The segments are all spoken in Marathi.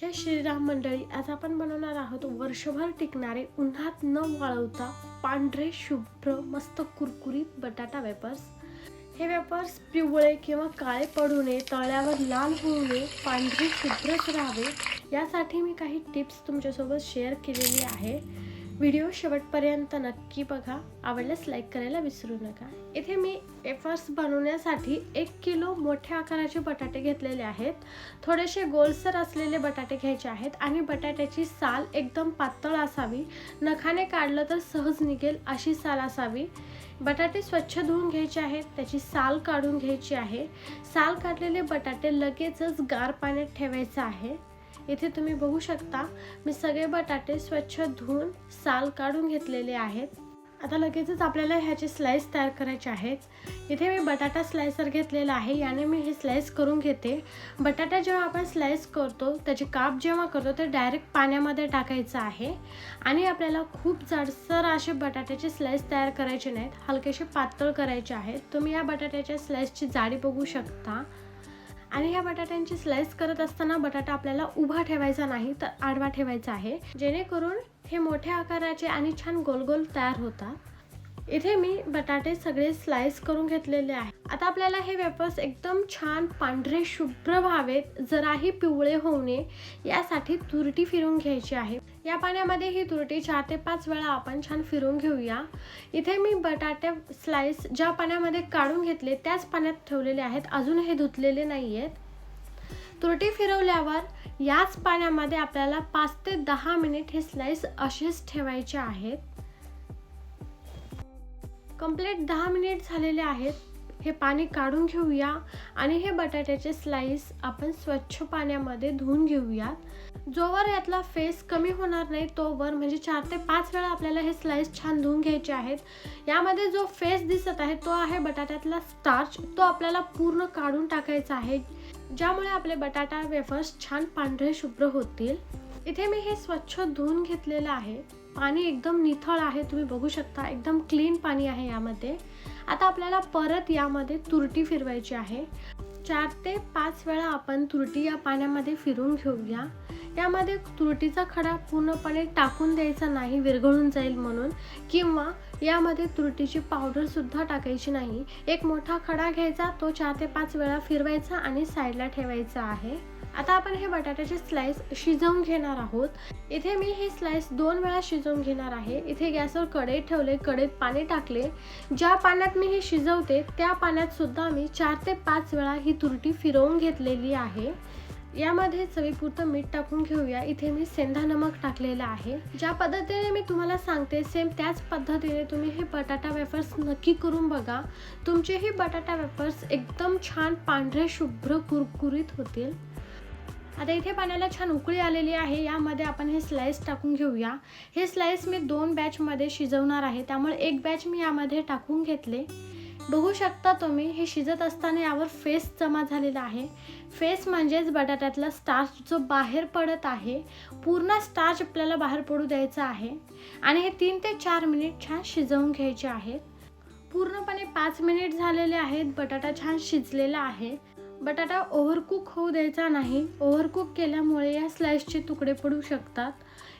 जय श्रीराम मंडळी आज आपण बनवणार आहोत वर्षभर टिकणारे उन्हात न वाळवता पांढरे शुभ्र मस्त कुरकुरीत बटाटा वेपर्स. हे वेपर्स पिवळे किंवा काळे पडू नये तळ्यावर लाल होऊ नये पांढरे शुभ्रच राहावे. यासाठी मी काही टिप्स तुमच्यासोबत शेअर केलेली आहे. व्हिडिओ शेवटपर्यंत नक्की बघा. आवडल्यास लाईक करायला विसरू नका. इथे मी एफर्स बनवण्यासाठी एक किलो मोठ्या आकाराचे बटाटे घेतलेले आहेत. थोडेसे गोलसर असलेले बटाटे घ्यायचे आहेत आणि बटाट्याची साल एकदम पातळ असावी. नखाने काढलं तर सहज निघेल अशी साल असावी. बटाटे स्वच्छ धुवून घ्यायचे आहेत. त्याची साल काढून घ्यायची आहे. साल काढलेले बटाटे लगेचच गार पाण्यात ठेवायचं आहे. इथे तुम्ही बघू शकता मी सगळे बटाटे स्वच्छ धुवून साल काढून घेतलेले आहेत. आता लगेचच आपल्याला ह्याचे स्लाईस तयार करायचे आहेत. इथे मी बटाटा स्लायसर घेतलेला आहे याने मी हे स्लाईस करून घेते. बटाटा जेव्हा आपण स्लाईस करतो त्याचे काप जेव्हा करतो ते डायरेक्ट पाण्यामध्ये टाकायचं आहे. आणि आपल्याला खूप जाडसर असे बटाट्याचे स्लाईस तयार करायचे नाहीत हलकेसे पातळ करायचे आहेत. तुम्ही या बटाट्याच्या स्लाईसची जाडी बघू शकता. आणि ह्या बटाट्यांची स्लाइस करत असताना बटाटा आपल्याला उभा ठेवायचा नाही तर आडवा ठेवायचा आहे. जेणेकरून हे मोठ्या आकाराचे आणि छान गोल गोल तयार होतात. इथे मी बटाटे सगळे स्लाइस करून घेतलेले आहे. आता आपल्याला हे वेपर्स एकदम छान पांढरे शुभ्र व्हावेत. जराही पिवळे होऊ नये. यासाठी तुरटी फिरून घ्यायची आहे. या पाण्यामध्ये ही तुरटी चार ते पाच वेळा आपण छान फिरून घेऊया. इथे मी बटाटे स्लाइस ज्या पाण्यामध्ये काढून घेतले त्याच पाण्यात ठेवलेले आहेत. अजून हे धुतलेले नाही आहेत तुरटी फिरवल्यावर याच पाण्यामध्ये आपल्याला पाच ते दहा मिनिट हे स्लाइस असेच ठेवायचे आहेत. कंप्लीट दहा मिनिट झालेले आहेत. हे पाणी काढून घेऊया आणि हे बटाट्याचे स्लाइस आपण स्वच्छ पाण्यामध्ये धुवून घेऊयात. जोवर यातला फेस कमी होणार नाही तोवर म्हणजे चार ते पाच वेळा आपल्याला हे स्लाइस छान धुवून घ्यायचे आहेत. यामध्ये जो फेस दिसत आहे तो आहे बटाट्यातला स्टार्च तो आपल्याला पूर्ण काढून टाकायचा आहे ज्यामुळे आपले बटाटा वेफर्स छान पांढरे शुभ्र होतील. इथे मी हे स्वच्छ धुवून घेतलेलं आहे. पाणी एकदम निथळ आहे तुम्ही बघू शकता. एकदम क्लीन पाणी आहे यामध्ये. आता आपल्याला परत यामध्ये तुरटी फिरवायची आहे. चार ते पाच वेळा आपण तुरटी या पाण्यामध्ये फिरून घेऊया. यामध्ये तुरटीचा खडा पूर्णपणे टाकून द्यायचा नाही विरघळून जाईल म्हणून. किंवा यामध्ये तुरटीची पावडरसुद्धा टाकायची नाही. एक मोठा खडा घ्यायचा तो चार ते पाच वेळा फिरवायचा आणि साईडला ठेवायचा आहे. आता आपण हे बटाट्याचे स्लाइस शिजवून घेणार आहोत. इथे मी हे स्लाइस दोन वेळा शिजवून घेणार आहे. इथे गॅसवर कढई ठेवले कढईत पाणी टाकले. ज्या पाण्यात मी हे शिजवते त्या पाण्यात सुद्धा मी चार ते पाच वेळा ही तुरटी फिरवून घेतलेली आहे. यामध्ये चवीपुरतं मीठ टाकून घेऊया. इथे मी सेंधा नमक टाकलेलं आहे. ज्या पद्धतीने मी तुम्हाला सांगते सेम त्याच पद्धतीने तुम्ही हे बटाटा वेफर्स नक्की करून बघा. तुमचे हे बटाटा वेफर्स एकदम छान पांढरे शुभ्र कुरकुरीत होतील. आता इथे पाण्याला छान उकळी आलेली आहे. यामध्ये आपण हे स्लाइस टाकून घेऊया. हे स्लाइस मी दोन बॅचमध्ये शिजवणार आहे. त्यामुळे एक बॅच मी यामध्ये टाकून घेतले. बघू शकता तुम्ही हे शिजत असताना यावर फेस जमा झालेला आहे. फेस म्हणजेच बटाट्यातला स्टार्च जो बाहेर पडत आहे. पूर्ण स्टार्च आपल्याला बाहेर पडू द्यायचा आहे. आणि हे तीन ते चार मिनिट छान शिजवून घ्यायचे आहेत. पूर्णपणे पाच मिनिट झालेले आहेत. बटाटा छान शिजलेला आहे. बटाटा ओव्हरकुक होऊ द्यायचा नाही. ओव्हरकुक केल्यामुळे या स्लाइसचे तुकडे पडू शकतात.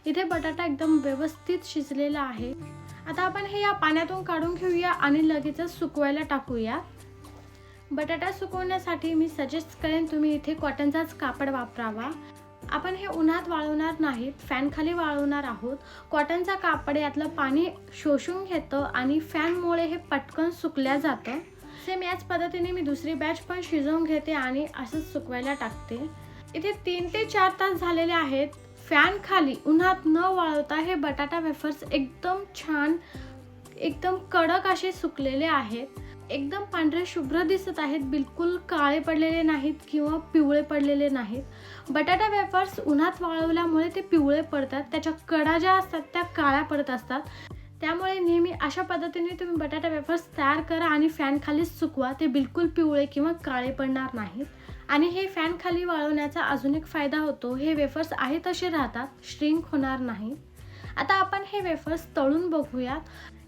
इथे बटाटा एकदम व्यवस्थित शिजलेला आहे. आता आपण हे या पाण्यातून काढून घेऊया आणि लगेचच सुकवायला टाकूया. बटाटा सुकवण्यासाठी मी सजेस्ट करेन तुम्ही इथे कॉटनचाच कापड वापरावा. आपण हे उन्हात वाळवणार नाहीत फॅनखाली वाळवणार आहोत. कॉटनचा कापड यातलं पाणी शोषून घेतं आणि फॅनमुळे हे पटकन सुकल्या जातं. सेम याच पद्धतीने मी दुसरी बॅच पण शिजवून घेते आणि असंच सुकवायला टाकते. इथे तीन ते चार तास झालेले आहेत. फॅन खाली उन्हात न वाळवता हे बटाटा वेफर्स एकदम छान एकदम कडक असे सुकलेले आहेत. एकदम पांढरे शुभ्र दिसत आहेत. बिलकुल काळे पडलेले नाहीत किंवा पिवळे पडलेले नाहीत. बटाटा वेफर्स उन्हात वाळवल्यामुळे ते पिवळे पडतात. त्याच्या कडा ज्या असतात त्या काळ्या पडत असतात. त्यामुळे नेहमी अशा पद्धतीने तुम्ही बटाटा वेफर्स तयार करा आणि फॅन खालीच सुकवा. ते बिलकुल पिवळे किंवा काळे पडणार नाहीत. आणि हे फॅन खाली वाळवण्याचा अजून एक फायदा होतो. हे वेफर्स आहे तसे राहतात श्रिंक होणार नाही आता आपण हे वेफर्स तळून बघूयात.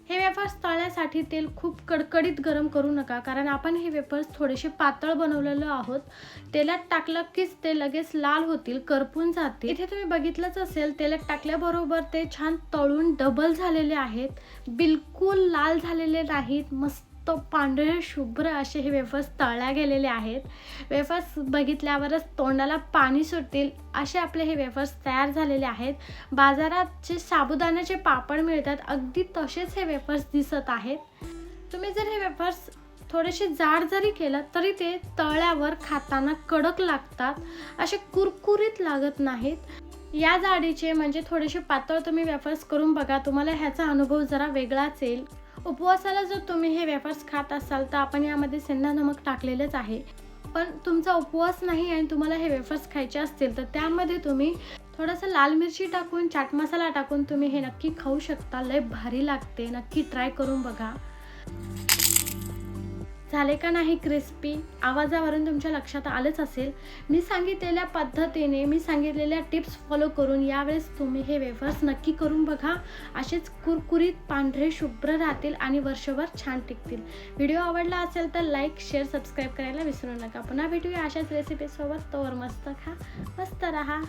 हे वेफर्स तळण्यासाठी तेल खूप कडकडीत गरम करू नका कारण आपण हे वेफर्स थोडेसे पातळ बनवलेलो आहोत. तेलात टाकलं कीच ते लगेच लाल होतील करपून जातील. इथे तुम्ही बघितलंच असेल तेलात टाकल्याबरोबर ते छान तळून डबल झालेले आहेत. बिलकुल लाल झालेले नाहीत मस्त तो पांढरे शुभ्र असे हे वेफर्स तळल्या गेलेले आहेत. वेफर्स बघितल्यावरच तोंडाला पाणी सुटतील असे आपले हे वेफर्स तयार झालेले आहेत. बाजारात जे साबुदाण्याचे पापड मिळतात अगदी तसेच हे वेफर्स दिसत आहेत. तुम्ही जर हे वेफर्स थोडेसे जाड जरी केलं तरी ते तळ्यावर खाताना कडक लागतात असे कुरकुरीत लागत नाहीत. या जाडीचे म्हणजे थोडेसे पातळ तुम्ही वेफर्स करून बघा तुम्हाला ह्याचा अनुभव जरा वेगळाच येईल. उपवासाला जर तुम्ही हे वेफर्स खात असाल तर आपण यामध्ये सेंधा नमक टाकलेलंच आहे. पण तुमचा उपवास नाही आणि तुम्हाला हे वेफर्स खायचे असतील तर त्यामध्ये तुम्ही थोडंसं लाल मिरची टाकून चाट मसाला टाकून तुम्ही हे नक्की खाऊ शकता. लय भारी लागते. नक्की ट्राय करून बघा. झाले का नाही क्रिस्पी आवाजावरून तुमच्या लक्षात आलंच असेल. मी सांगितलेल्या पद्धतीने मी सांगितलेल्या टिप्स फॉलो करून यावेळेस तुम्ही हे वेफर्स नक्की करून बघा. असेच कुरकुरीत पांढरे शुभ्र राहतील आणि वर्षभर छान टिकतील. व्हिडिओ आवडला असेल तर लाईक शेअर सबस्क्राईब करायला विसरू नका. पुन्हा भेटूया अशाच रेसिपीसोबत तोवर मस्त खा. मस्त राहा.